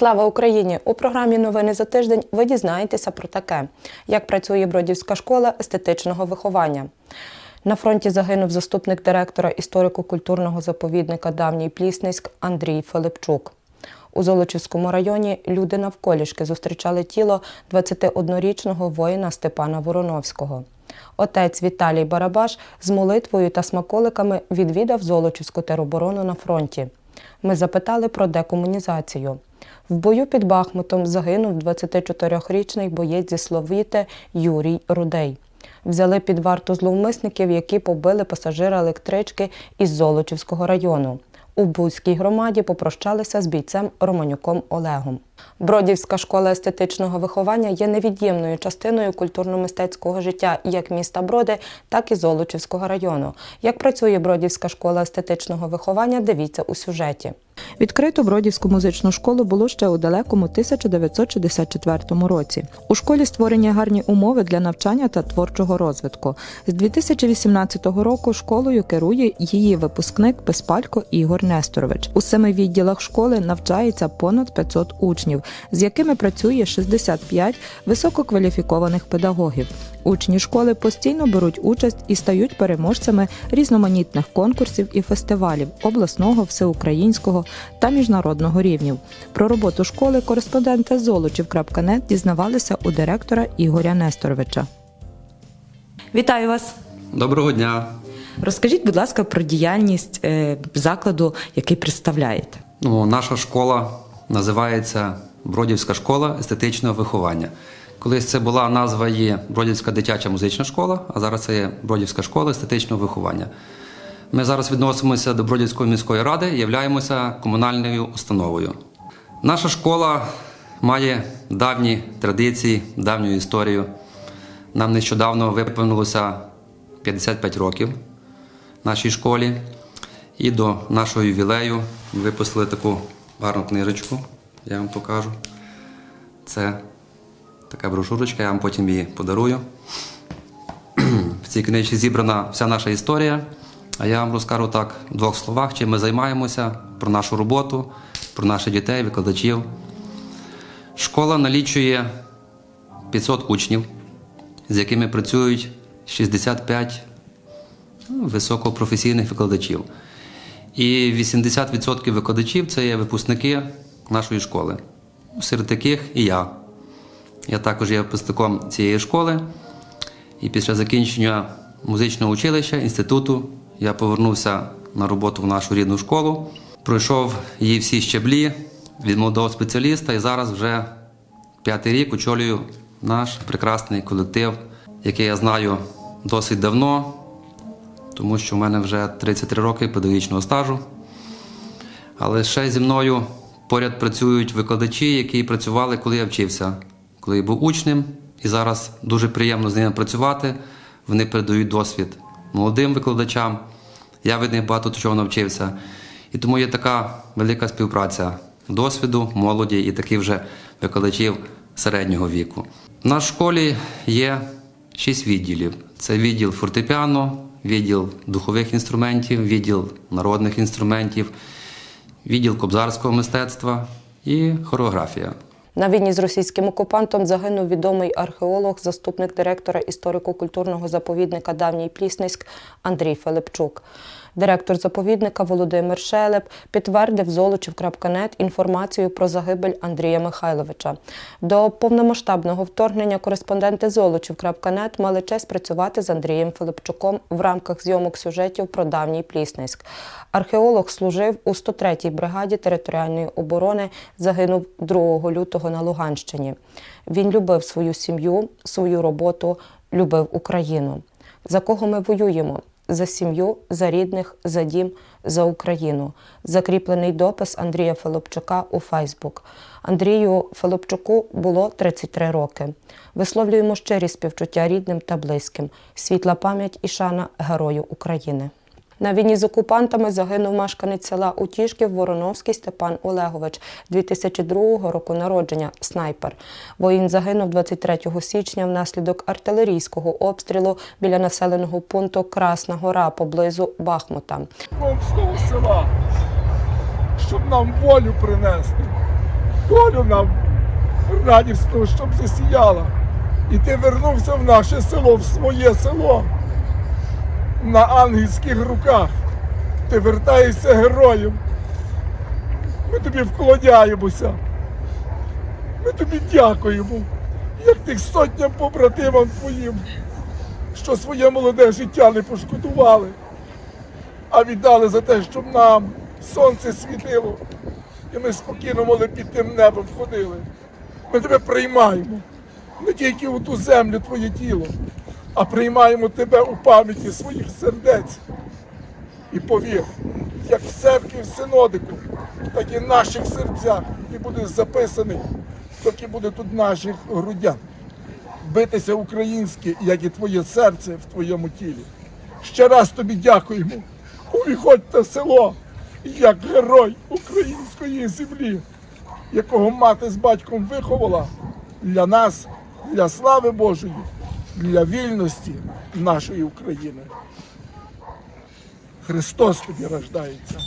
Слава Україні! У програмі Новини за тиждень ви дізнаєтеся про таке: як працює Бродівська школа естетичного виховання. На фронті загинув заступник директора історико-культурного заповідника Давній Плісниськ Андрій Филипчук. У Золочівському районі люди навколішки зустрічали тіло 21-річного воїна Степана Вороновського. Отець Віталій Барабаш з молитвою та смаколиками відвідав Золочівську тероборону на фронті. Ми запитали про декомунізацію. В бою під Бахмутом загинув 24-річний боєць зі Словіте Юрій Рудей. Взяли під варту зловмисників, які побили пасажира електрички із Золочівського району. У Бузькій громаді попрощалися з бійцем Романюком Олегом. Бродівська школа естетичного виховання є невід'ємною частиною культурно-мистецького життя як міста Броди, так і Золочівського району. Як працює Бродівська школа естетичного виховання, дивіться у сюжеті. Відкрито Бродівську музичну школу було ще у далекому 1964 році. У школі створені гарні умови для навчання та творчого розвитку. З 2018 року школою керує її випускник Песпалько Ігор Несторович. У семи відділах школи навчається понад 500 учнів, з якими працює 65 висококваліфікованих педагогів. Учні школи постійно беруть участь і стають переможцями різноманітних конкурсів і фестивалів обласного, всеукраїнського та міжнародного рівнів. Про роботу школи кореспонденти Золочів.нет дізнавалися у директора Ігоря Несторовича. Вітаю вас! Доброго дня. Розкажіть, будь ласка, про діяльність е, закладу, який представляєте. Ну, наша школа називається Бродівська школа естетичного виховання. Колись це була назва є Бродівська дитяча музична школа, а зараз це є Бродівська школа естетичного виховання. Ми зараз відносимося до Бродівської міської ради і являємося комунальною установою. Наша школа має давні традиції, давню історію. Нам нещодавно виповнилося 55 років нашій школі. І до нашого ювілею випустили таку гарну книжечку, я вам покажу. Це така брошурочка, я вам потім її подарую. В цій книжці зібрана вся наша історія. А я вам розкажу так в двох словах, чим ми займаємося, про нашу роботу, про наших дітей, викладачів. Школа налічує 500 учнів, з якими працюють 65 ну, високопрофесійних викладачів. І 80% викладачів це є випускники нашої школи, серед яких і я. Я також є випускником цієї школи. І після закінчення музичного училища, інституту, я повернувся на роботу в нашу рідну школу, пройшов її всі щеблі від молодого спеціаліста і зараз вже п'ятий рік очолюю наш прекрасний колектив, який я знаю досить давно, тому що в мене вже 33 роки педагогічного стажу. Але ще зі мною поряд працюють викладачі, які працювали, коли я вчився, коли я був учнем. І зараз дуже приємно з ними працювати. Вони передають досвід молодим викладачам. Я від них багато чого навчився. І тому є така велика співпраця досвіду, молоді і таких вже викладачів середнього віку. В школі є шість відділів: це відділ фортепіано, відділ духових інструментів, відділ народних інструментів, відділ кобзарського мистецтва і хореографія. На війні з російським окупантом загинув відомий археолог, заступник директора історико-культурного заповідника Давній Плісницьк Андрій Филипчук. Директор заповідника Володимир Шелеп підтвердив Золочів.нет інформацію про загибель Андрія Михайловича. До повномасштабного вторгнення кореспонденти Золочів.нет мали честь працювати з Андрієм Филипчуком в рамках зйомок сюжетів про давній Плісниськ. Археолог служив у 103-й бригаді територіальної оборони, загинув 2 лютого на Луганщині. Він любив свою сім'ю, свою роботу, любив Україну. За кого ми воюємо? За сім'ю, за рідних, за дім, за Україну. Закріплений допис Андрія Филипчука у Фейсбук. Андрію Филипчуку було 33 роки. Висловлюємо щирі співчуття рідним та близьким. Світла пам'ять і шана Герою України. На війні з окупантами загинув мешканець села Утішків Вороновський Степан Олегович 2002 року народження, снайпер. Воїн загинув 23 січня внаслідок артилерійського обстрілу біля населеного пункту Красна Гора поблизу Бахмута. Вам села, щоб нам волю принести. долю нам радісну, щоб засіяла. І ти вернувся в наше село, в своє село. На ангельських руках. Ти вертаєшся героєм. Ми тобі вклоняємося. Ми тобі дякуємо, як тих сотням побратимам твоїм, що своє молоде життя не пошкодували, а віддали за те, щоб нам сонце світило, і ми спокійно могли під тим небом ходили. Ми тебе приймаємо не тільки у ту землю твоє тіло, а приймаємо тебе у пам'яті своїх сердець. І повір, як в церкві в синодику, так і в наших серцях ти будеш записаний, так і буде тут наших грудях. Битися українське, як і твоє серце в твоєму тілі. Ще раз тобі дякуємо. Увіходьте в село, як герой української землі, якого мати з батьком виховала для нас, для слави Божої, для вільності нашої України. Христос тобі рождається.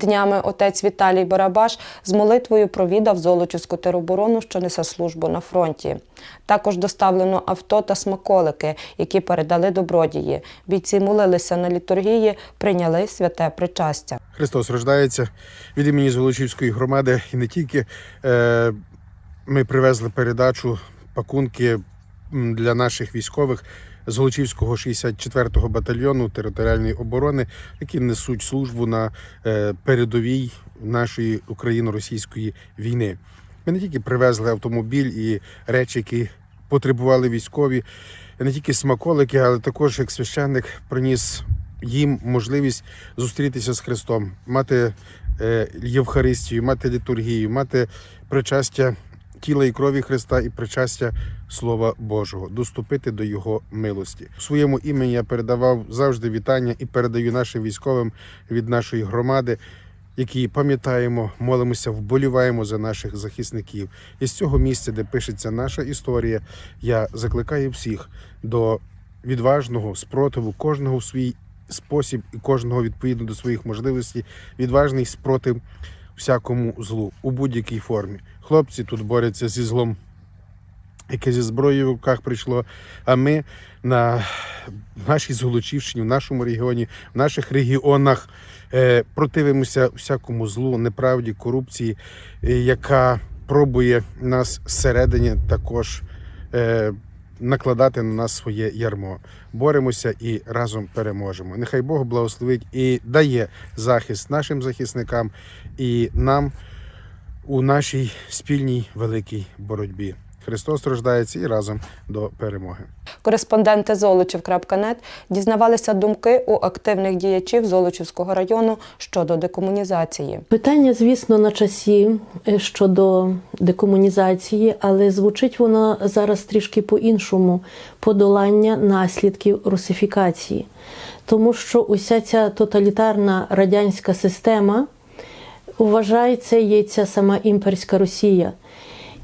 Днями отець Віталій Барабаш з молитвою провідав Золочівську тероборону, що несе службу на фронті. Також доставлено авто та смаколики, які передали добродії. Бійці молилися на літургії, прийняли святе причастя. Христос рождається від імені Золочівської громади. І не тільки е, ми привезли передачу пакунки для наших військових Золочівського 64-го батальйону територіальної оборони, які несуть службу на е, передовій нашої україно-російської війни. Ми не тільки привезли автомобіль і речі, які потребували військові, не тільки смаколики, але також як священник приніс їм можливість зустрітися з Христом, мати е, Євхаристію, мати літургію, мати причастя тіла і крові Христа і причастя Слова Божого, доступити до Його милості. У своєму імені я передавав завжди вітання і передаю нашим військовим від нашої громади. Які пам'ятаємо, молимося, вболіваємо за наших захисників. І з цього місця, де пишеться наша історія, я закликаю всіх до відважного спротиву, кожного в свій спосіб і кожного відповідно до своїх можливостей, відважний спротив всякому злу у будь-якій формі. Хлопці тут борються зі злом, яке зі зброєю в руках прийшло. А ми на нашій Золочівщині, в нашому регіоні, в наших регіонах е, противимося всякому злу, неправді, корупції, е, яка пробує нас зсередині також. Е, накладати на нас своє ярмо. Боремося і разом переможемо. Нехай Бог благословить і дає захист нашим захисникам і нам у нашій спільній великій боротьбі. Христос рождається і разом до перемоги. Кореспонденти Золочів.нет дізнавалися думки у активних діячів Золочівського району щодо декомунізації. Питання, звісно, на часі е, щодо декомунізації, але звучить воно зараз трішки по-іншому подолання наслідків русифікації. Тому що уся ця тоталітарна радянська система вважається є ця сама імперська Росія.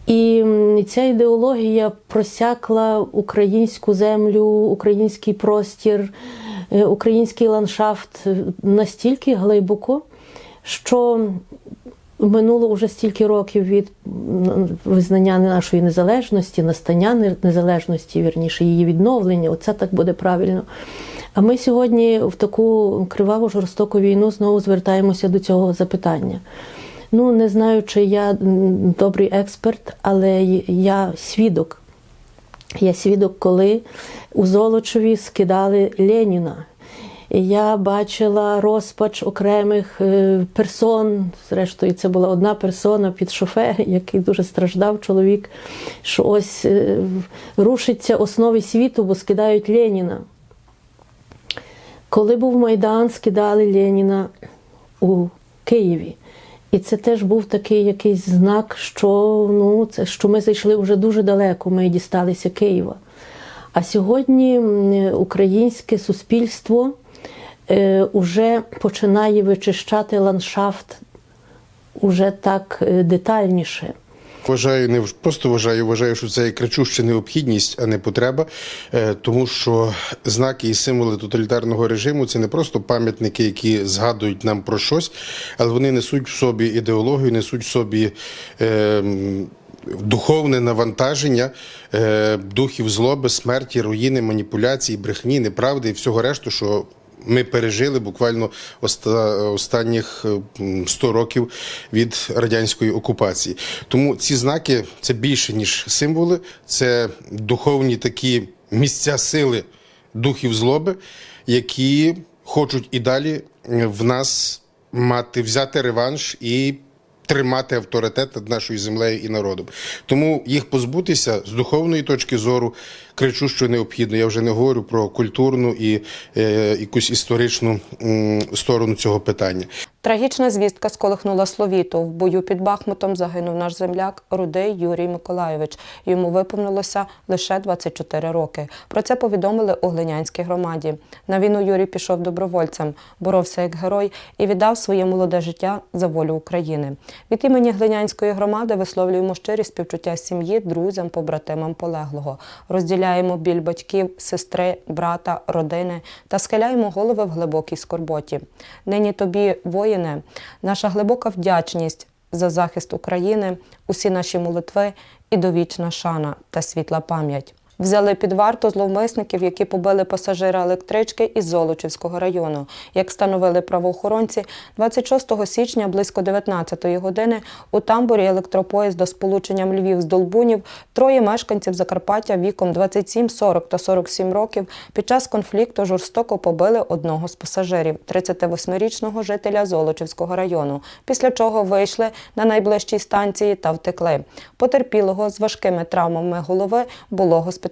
І ця ідеологія просякла українську землю, український простір, е, український ландшафт е, настільки глибоко, що минуло вже стільки років від визнання нашої незалежності, настання незалежності, вірніше, її відновлення. Оце так буде правильно. А ми сьогодні в таку криваву жорстоку війну знову звертаємося до цього запитання. Ну, не знаю, чи я добрий експерт, але я свідок. Я свідок, коли у Золочеві скидали Леніна. Я бачила розпач окремих е, персон. Зрештою, це була одна персона під шофе, який дуже страждав чоловік, що ось е, рушиться основи світу, бо скидають Леніна. Коли був Майдан, скидали Леніна у Києві. І це теж був такий якийсь знак, що, ну, це, що ми зайшли вже дуже далеко, ми дісталися Києва. А сьогодні українське суспільство е, уже починає вичищати ландшафт уже так е, детальніше. Вважаю, не просто вважаю, вважаю, що це є кричуща необхідність, а не потреба, Е, тому що знаки і символи тоталітарного режиму це не просто пам'ятники, які згадують нам про щось, але вони несуть в собі ідеологію, несуть в собі. Е, Духовне навантаження е, духів злоби, смерті, руїни, маніпуляцій, брехні, неправди і всього решту, що ми пережили буквально оста- останніх е, 100 років від радянської окупації. Тому ці знаки це більше ніж символи, це духовні такі місця сили духів злоби, які хочуть і далі е, в нас мати взяти реванш і. Тримати авторитет над нашою землею і народом, тому їх позбутися з духовної точки зору кричу, що необхідно. Я вже не говорю про культурну і е, якусь історичну м, сторону цього питання. Трагічна звістка сколихнула Словіту. В бою під Бахмутом загинув наш земляк Рудий Юрій Миколайович. Йому виповнилося лише 24 роки. Про це повідомили у Глинянській громаді. На війну Юрій пішов добровольцем, боровся як герой і віддав своє молоде життя за волю України. Від імені Глинянської громади висловлюємо щирі співчуття сім'ї, друзям, побратимам полеглого. Розділяємо біль батьків, сестри, брата, родини та схиляємо голови в глибокій скорботі. Нині тобі, воїне, наша глибока вдячність за захист України, усі наші молитви і довічна шана та світла пам'ять. Взяли під варту зловмисників, які побили пасажира електрички із Золочівського району. Як встановили правоохоронці, 26 січня близько 19-ї години у тамбурі електропоїзда з полученням Львів з Долбунів троє мешканців Закарпаття віком 27, 40 та 47 років під час конфлікту жорстоко побили одного з пасажирів, 38-річного жителя Золочівського району, після чого вийшли на найближчій станції та втекли. Потерпілого з важкими травмами голови було госпіталізовано.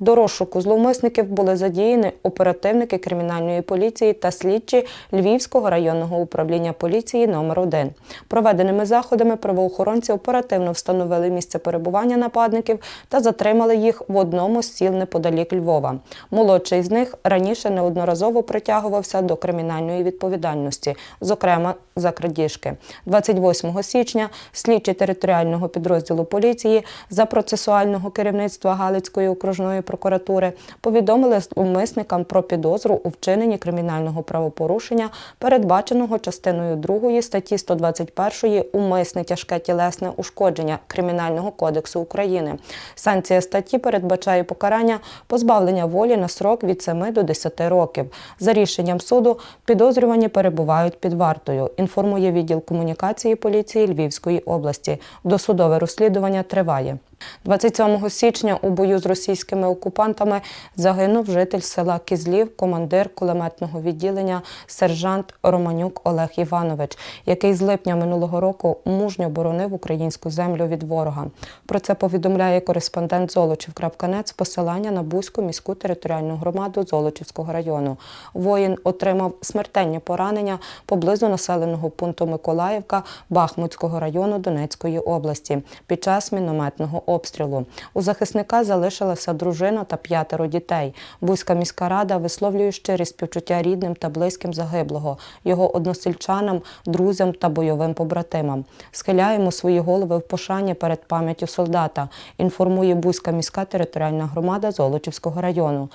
До розшуку зловмисників були задіяні оперативники кримінальної поліції та слідчі Львівського районного управління поліції номер 1 Проведеними заходами правоохоронці оперативно встановили місце перебування нападників та затримали їх в одному з сіл неподалік Львова. Молодший з них раніше неодноразово притягувався до кримінальної відповідальності, зокрема за крадіжки. 28 січня слідчі територіального підрозділу поліції за процесуального керівництва Галицької окружної прокуратури повідомили зловмисникам про підозру у вчиненні кримінального правопорушення, передбаченого частиною 2 статті 121 умисне тяжке тілесне ушкодження Кримінального кодексу України. Санкція статті передбачає покарання позбавлення волі на срок від 7 до 10 років. За рішенням суду підозрювані перебувають під вартою. Інформує відділ комунікації поліції Львівської області. Досудове розслідування триває. 27 січня у бою з російськими окупантами загинув житель села Кізлів, командир кулеметного відділення сержант Романюк Олег Іванович, який з липня минулого року мужньо боронив українську землю від ворога. Про це повідомляє кореспондент Золочів.нет з посилання на Бузьку міську територіальну громаду Золочівського району. Воїн отримав смертельні поранення поблизу населеного пункту Миколаївка Бахмутського району Донецької області під час мінометного обстрілу. У захисника залишилася дружина та п'ятеро дітей. Бузька міська рада висловлює щирі співчуття рідним та близьким загиблого, його односельчанам, друзям та бойовим побратимам. Схиляємо свої голови в пошані перед пам'яттю солдата. Інформує Бузька міська територіальна громада Золочівського району.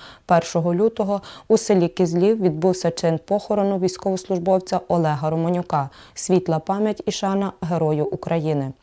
1 лютого у селі Кізлів відбувся чин похорону військовослужбовця Олега Романюка. Світла пам'ять і шана Герою України.